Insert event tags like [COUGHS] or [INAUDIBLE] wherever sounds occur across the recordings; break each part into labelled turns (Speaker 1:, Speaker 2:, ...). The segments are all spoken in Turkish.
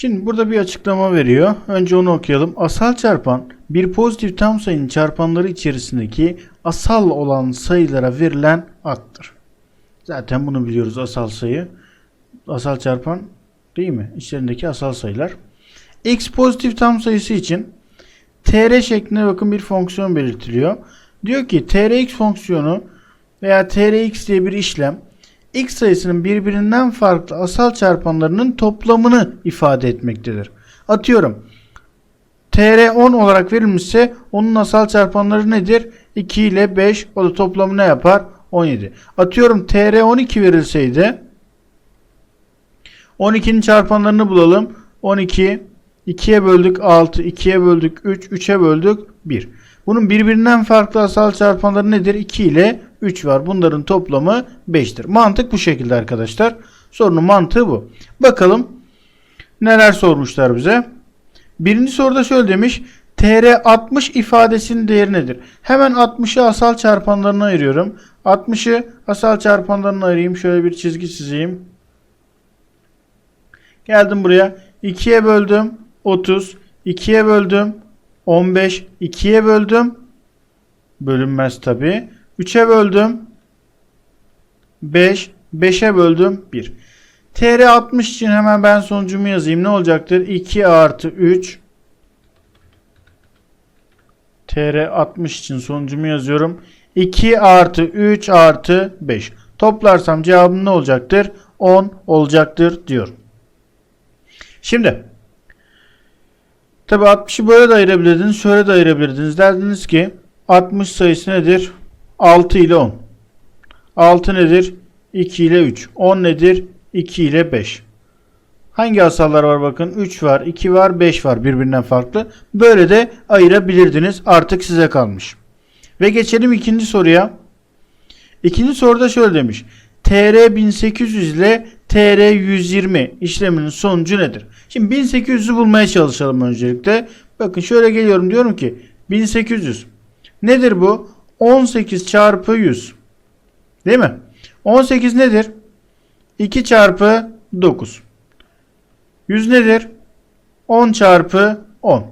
Speaker 1: Şimdi burada bir açıklama veriyor. Önce onu okuyalım. Asal çarpan bir pozitif tam sayının çarpanları içerisindeki asal olan sayılara verilen addır. Zaten bunu biliyoruz asal sayı. Asal çarpan değil mi? İçlerindeki asal sayılar. X pozitif tam sayısı için tr şeklinde bakın bir fonksiyon belirtiliyor. Diyor ki trx fonksiyonu veya trx diye bir işlem x sayısının birbirinden farklı asal çarpanlarının toplamını ifade etmektedir. Atıyorum. TR 10 olarak verilmişse onun asal çarpanları nedir? 2 ile 5 o da toplamı ne yapar? 17. Atıyorum TR 12 verilseydi 12'nin çarpanlarını bulalım. 12 2'ye böldük 6, 2'ye böldük 3, 3'e böldük 1. Bunun birbirinden farklı asal çarpanları nedir? 2 ile 3 var. Bunların toplamı 5'tir. Mantık bu şekilde arkadaşlar. Sorunun mantığı bu. Bakalım neler sormuşlar bize. Birinci soruda şöyle demiş. TR 60 ifadesinin değeri nedir? Hemen 60'ı asal çarpanlarına ayırıyorum. 60'ı asal çarpanlarına ayırayım. Şöyle bir çizgi çizeyim. Geldim buraya. 2'ye böldüm 30. 2'ye böldüm 15. 2'ye böldüm. Bölünmez tabi. 3'e böldüm 5. 5'e böldüm 1. TR 60 için hemen ben sonucumu yazayım. Ne olacaktır? 2 artı 3. TR 60 için sonucumu yazıyorum. 2 artı 3 artı 5. Toplarsam cevabım ne olacaktır? 10 olacaktır diyor. Şimdi tabi 60'ı böyle de ayırabilirdiniz. Şöyle de ayırabilirdiniz. Derdiniz ki 60 sayısı nedir? 6 ile 10. 6 nedir? 2 ile 3. 10 nedir? 2 ile 5. Hangi asallar var bakın? 3 var, 2 var, 5 var birbirinden farklı. Böyle de ayırabilirdiniz. Artık size kalmış. Ve geçelim ikinci soruya. İkinci soruda şöyle demiş. TR 1800 ile TR 120 işleminin sonucu nedir? Şimdi 1800'ü bulmaya çalışalım öncelikle. Bakın şöyle geliyorum diyorum ki 1800. Nedir bu? 18 çarpı 100. Değil mi? 18 nedir? 2 çarpı 9. 100 nedir? 10 çarpı 10.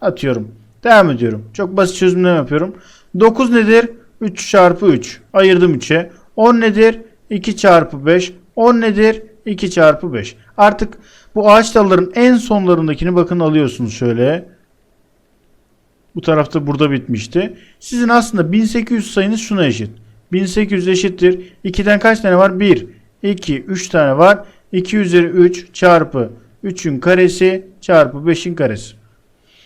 Speaker 1: Atıyorum. Devam ediyorum. Çok basit çözümleme yapıyorum. 9 nedir? 3 çarpı 3. Ayırdım 3'e. 10 nedir? 2 çarpı 5. 10 nedir? 2 çarpı 5. Artık bu ağaç dalların en sonlarındakini bakın alıyorsunuz şöyle. Bu tarafta burada bitmişti. Sizin aslında 1800 sayınız şuna eşit. 1800 eşittir. 2'den kaç tane var? 1, 2, 3 tane var. 2 üzeri 3 çarpı 3'ün karesi çarpı 5'in karesi.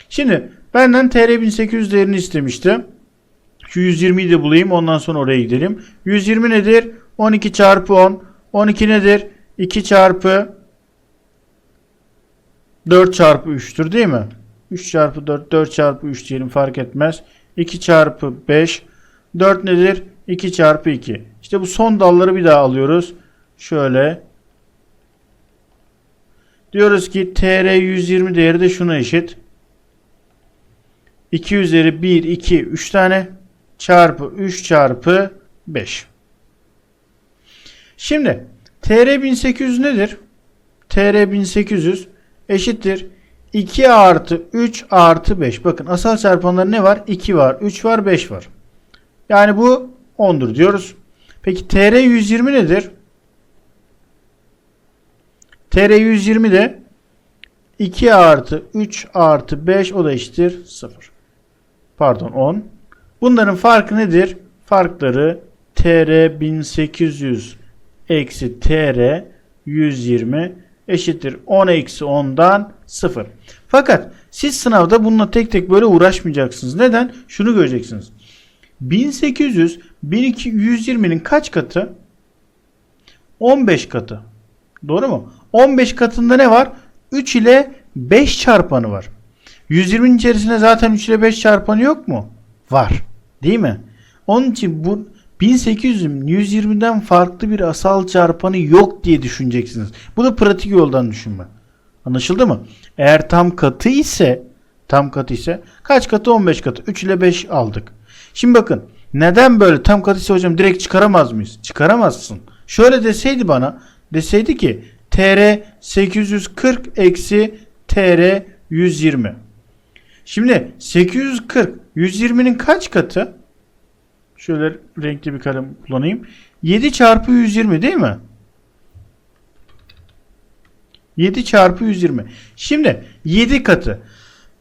Speaker 1: Şimdi benden TR 1800 değerini istemişti. Şu 120'yi de bulayım ondan sonra oraya gidelim. 120 nedir? 12 çarpı 10. 12 nedir? 2 çarpı 4 çarpı 3'tür değil mi? 3 çarpı 4, 4 çarpı 3 diyelim fark etmez. 2 çarpı 5. 4 nedir? 2 çarpı 2. İşte bu son dalları bir daha alıyoruz. Şöyle. Diyoruz ki TR 120 değeri de şuna eşit. 2 üzeri 1, 2, 3 tane çarpı 3 çarpı 5. Şimdi TR 1800 nedir? TR 1800 eşittir 2 artı 3 artı 5. Bakın asal çarpanları ne var? 2 var, 3 var, 5 var. Yani bu 10'dur diyoruz. Peki TR 120 nedir? TR 120 de 2 artı 3 artı 5 o da eşittir 0. Pardon 10. Bunların farkı nedir? Farkları TR 1800 eksi TR 120 eşittir 10 eksi 10'dan 0. Fakat siz sınavda bununla tek tek böyle uğraşmayacaksınız. Neden? Şunu göreceksiniz. 1800 1220'nin kaç katı? 15 katı. Doğru mu? 15 katında ne var? 3 ile 5 çarpanı var. 120'nin içerisinde zaten 3 ile 5 çarpanı yok mu? Var. Değil mi? Onun için bu 1800'ün 120'den farklı bir asal çarpanı yok diye düşüneceksiniz. Bu da pratik yoldan düşünme. Anlaşıldı mı? Eğer tam katı ise tam katı ise kaç katı? 15 katı. 3 ile 5 aldık. Şimdi bakın neden böyle tam katı ise hocam direkt çıkaramaz mıyız? Çıkaramazsın. Şöyle deseydi bana deseydi ki TR TR 840 eksi TR 120. Şimdi 840 120'nin kaç katı? Şöyle renkli bir kalem kullanayım. 7 çarpı 120 değil mi? 7 çarpı 120. Şimdi 7 katı.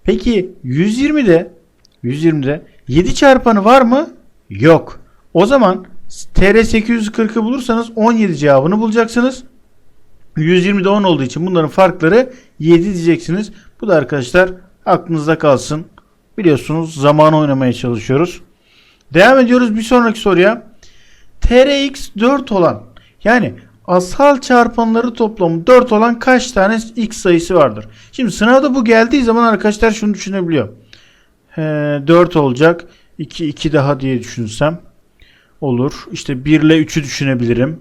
Speaker 1: Peki 120'de 120'de 7 çarpanı var mı? Yok. O zaman TR 840'ı bulursanız 17 cevabını bulacaksınız. 120'de 10 olduğu için bunların farkları 7 diyeceksiniz. Bu da arkadaşlar aklınızda kalsın. Biliyorsunuz zaman oynamaya çalışıyoruz. Devam ediyoruz bir sonraki soruya. TRX 4 olan yani asal çarpanları toplamı 4 olan kaç tane x sayısı vardır? Şimdi sınavda bu geldiği zaman arkadaşlar şunu düşünebiliyor. He, 4 olacak. 2 2 daha diye düşünsem olur. İşte 1 ile 3'ü düşünebilirim.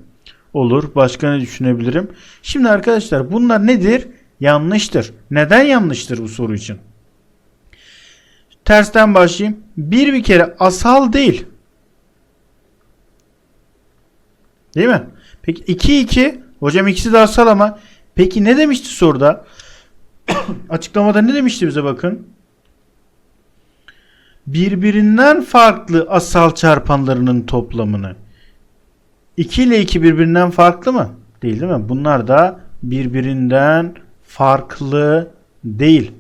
Speaker 1: Olur. Başka ne düşünebilirim? Şimdi arkadaşlar bunlar nedir? Yanlıştır. Neden yanlıştır bu soru için? Tersten başlayayım. Bir bir kere asal değil. Değil mi? Peki 2 2 hocam ikisi de asal ama peki ne demişti soruda? [COUGHS] Açıklamada ne demişti bize bakın? Birbirinden farklı asal çarpanlarının toplamını. 2 ile 2 birbirinden farklı mı? Değil değil mi? Bunlar da birbirinden farklı değil.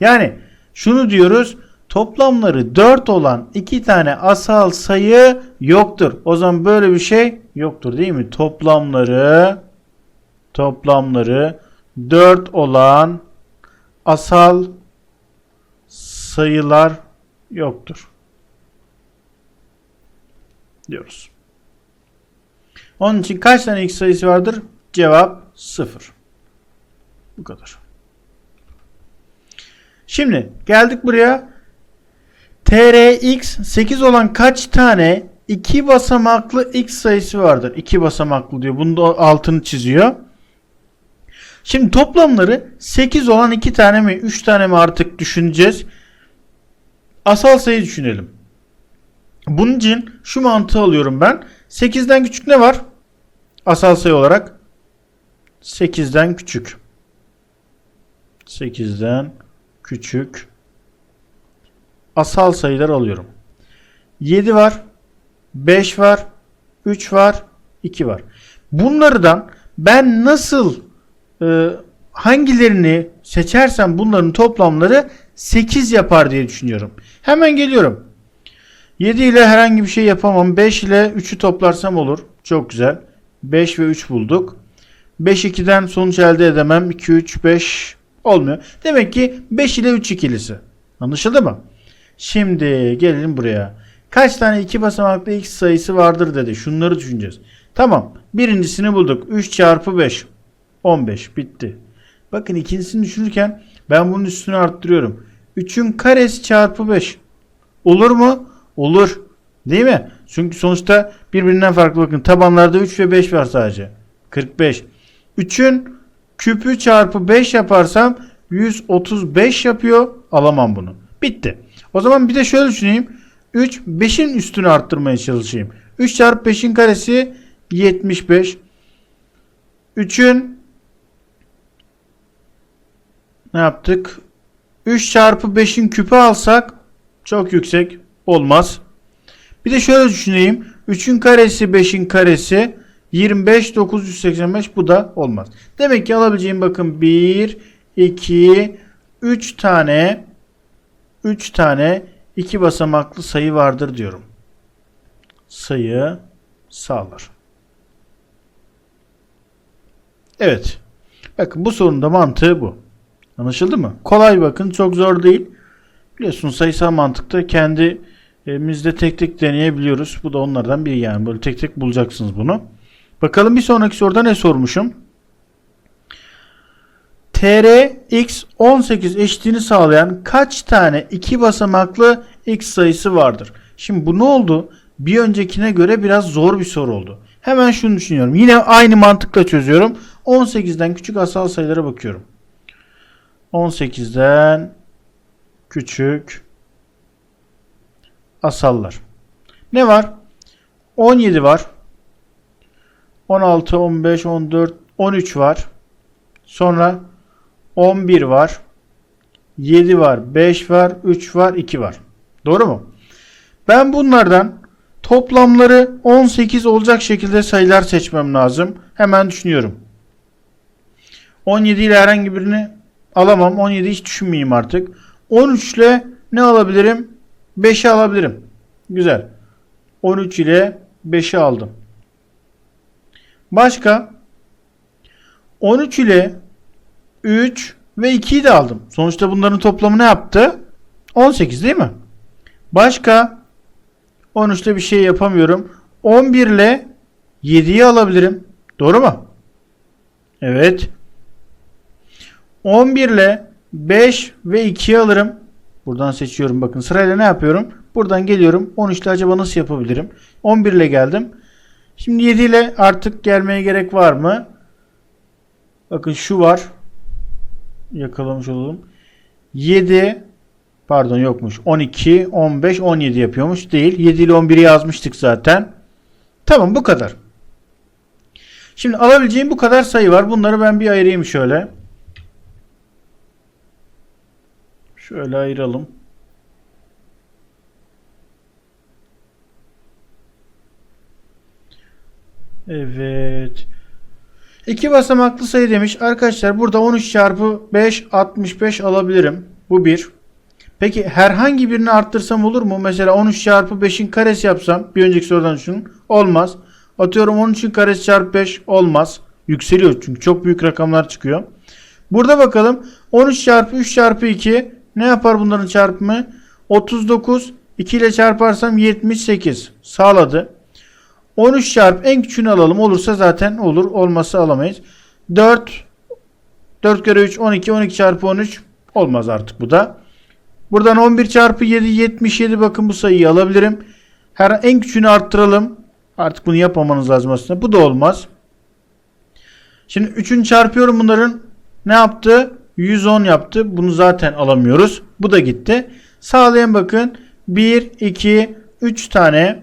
Speaker 1: Yani şunu diyoruz. Toplamları 4 olan 2 tane asal sayı yoktur. O zaman böyle bir şey yoktur değil mi? Toplamları toplamları 4 olan asal sayılar yoktur. Diyoruz. Onun için kaç tane x sayısı vardır? Cevap 0. Bu kadar. Şimdi geldik buraya. TRX 8 olan kaç tane 2 basamaklı x sayısı vardır? 2 basamaklı diyor. Bunu da altını çiziyor. Şimdi toplamları 8 olan 2 tane mi 3 tane mi artık düşüneceğiz. Asal sayı düşünelim. Bunun için şu mantığı alıyorum ben. 8'den küçük ne var? Asal sayı olarak 8'den küçük. 8'den küçük asal sayılar alıyorum. 7 var, 5 var, 3 var, 2 var. Bunlardan ben nasıl e, hangilerini seçersem bunların toplamları 8 yapar diye düşünüyorum. Hemen geliyorum. 7 ile herhangi bir şey yapamam. 5 ile 3'ü toplarsam olur. Çok güzel. 5 ve 3 bulduk. 5 2'den sonuç elde edemem. 2 3 5 olmuyor. Demek ki 5 ile 3 ikilisi. Anlaşıldı mı? Şimdi gelelim buraya. Kaç tane iki basamaklı x sayısı vardır dedi. Şunları düşüneceğiz. Tamam. Birincisini bulduk. 3 çarpı 5. 15. Bitti. Bakın ikincisini düşünürken ben bunun üstünü arttırıyorum. 3'ün karesi çarpı 5. Olur mu? Olur. Değil mi? Çünkü sonuçta birbirinden farklı bakın. Tabanlarda 3 ve 5 var sadece. 45. 3'ün küpü çarpı 5 yaparsam 135 yapıyor. Alamam bunu. Bitti. O zaman bir de şöyle düşüneyim. 3 5'in üstünü arttırmaya çalışayım. 3 çarpı 5'in karesi 75. 3'ün ne yaptık? 3 çarpı 5'in küpü alsak çok yüksek olmaz. Bir de şöyle düşüneyim. 3'ün karesi 5'in karesi 25 985 bu da olmaz. Demek ki alabileceğim bakın 1 2 3 tane 3 tane iki basamaklı sayı vardır diyorum. Sayı sağlar. Evet. Bakın bu sorunun da mantığı bu. Anlaşıldı mı? Kolay bakın çok zor değil. Biliyorsunuz sayısal mantıkta kendimizde tek tek deneyebiliyoruz. Bu da onlardan biri yani. Böyle tek tek bulacaksınız bunu. Bakalım bir sonraki soruda ne sormuşum? TR x 18 eşitliğini sağlayan kaç tane iki basamaklı x sayısı vardır? Şimdi bu ne oldu? Bir öncekine göre biraz zor bir soru oldu. Hemen şunu düşünüyorum. Yine aynı mantıkla çözüyorum. 18'den küçük asal sayılara bakıyorum. 18'den küçük asallar. Ne var? 17 var. 16, 15, 14, 13 var. Sonra 11 var. 7 var, 5 var, 3 var, 2 var. Doğru mu? Ben bunlardan toplamları 18 olacak şekilde sayılar seçmem lazım. Hemen düşünüyorum. 17 ile herhangi birini alamam. 17 hiç düşünmeyeyim artık. 13 ile ne alabilirim? 5'i alabilirim. Güzel. 13 ile 5'i aldım. Başka? 13 ile 3 ve 2'yi de aldım. Sonuçta bunların toplamı ne yaptı? 18 değil mi? Başka? 13 ile bir şey yapamıyorum. 11 ile 7'yi alabilirim. Doğru mu? Evet. 11 ile 5 ve 2'yi alırım. Buradan seçiyorum. Bakın sırayla ne yapıyorum? Buradan geliyorum. 13 ile acaba nasıl yapabilirim? 11 ile geldim. Şimdi 7 ile artık gelmeye gerek var mı? Bakın şu var. Yakalamış olalım. 7 pardon yokmuş. 12, 15, 17 yapıyormuş. Değil. 7 ile 11'i yazmıştık zaten. Tamam bu kadar. Şimdi alabileceğim bu kadar sayı var. Bunları ben bir ayırayım şöyle. Şöyle ayıralım. Evet. İki basamaklı sayı demiş. Arkadaşlar burada 13 çarpı 5 65 alabilirim. Bu bir. Peki herhangi birini arttırsam olur mu? Mesela 13 çarpı 5'in karesi yapsam. Bir önceki sorudan düşünün. Olmaz. Atıyorum 13'ün karesi çarpı 5 olmaz. Yükseliyor çünkü çok büyük rakamlar çıkıyor. Burada bakalım 13 çarpı 3 çarpı 2 ne yapar bunların çarpımı? 39 2 ile çarparsam 78 sağladı. 13 çarpı en küçüğünü alalım. Olursa zaten olur. Olmazsa alamayız. 4 4 kere 3 12 12 çarpı 13 olmaz artık bu da. Buradan 11 çarpı 7 77 bakın bu sayıyı alabilirim. Her en küçüğünü arttıralım. Artık bunu yapmamanız lazım aslında. Bu da olmaz. Şimdi 3'ünü çarpıyorum bunların. Ne yaptı? 110 yaptı. Bunu zaten alamıyoruz. Bu da gitti. Sağlayan bakın. 1, 2, 3 tane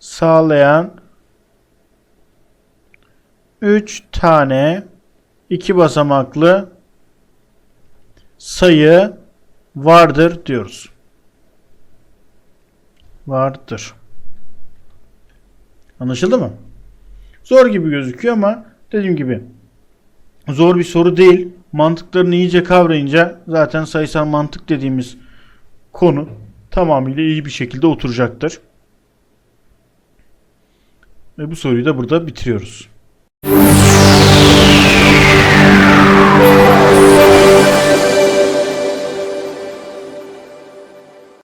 Speaker 1: sağlayan 3 tane 2 basamaklı sayı vardır diyoruz. Vardır. Anlaşıldı mı? Zor gibi gözüküyor ama dediğim gibi zor bir soru değil. Mantıklarını iyice kavrayınca zaten sayısal mantık dediğimiz konu tamamıyla iyi bir şekilde oturacaktır. Ve bu soruyu da burada bitiriyoruz.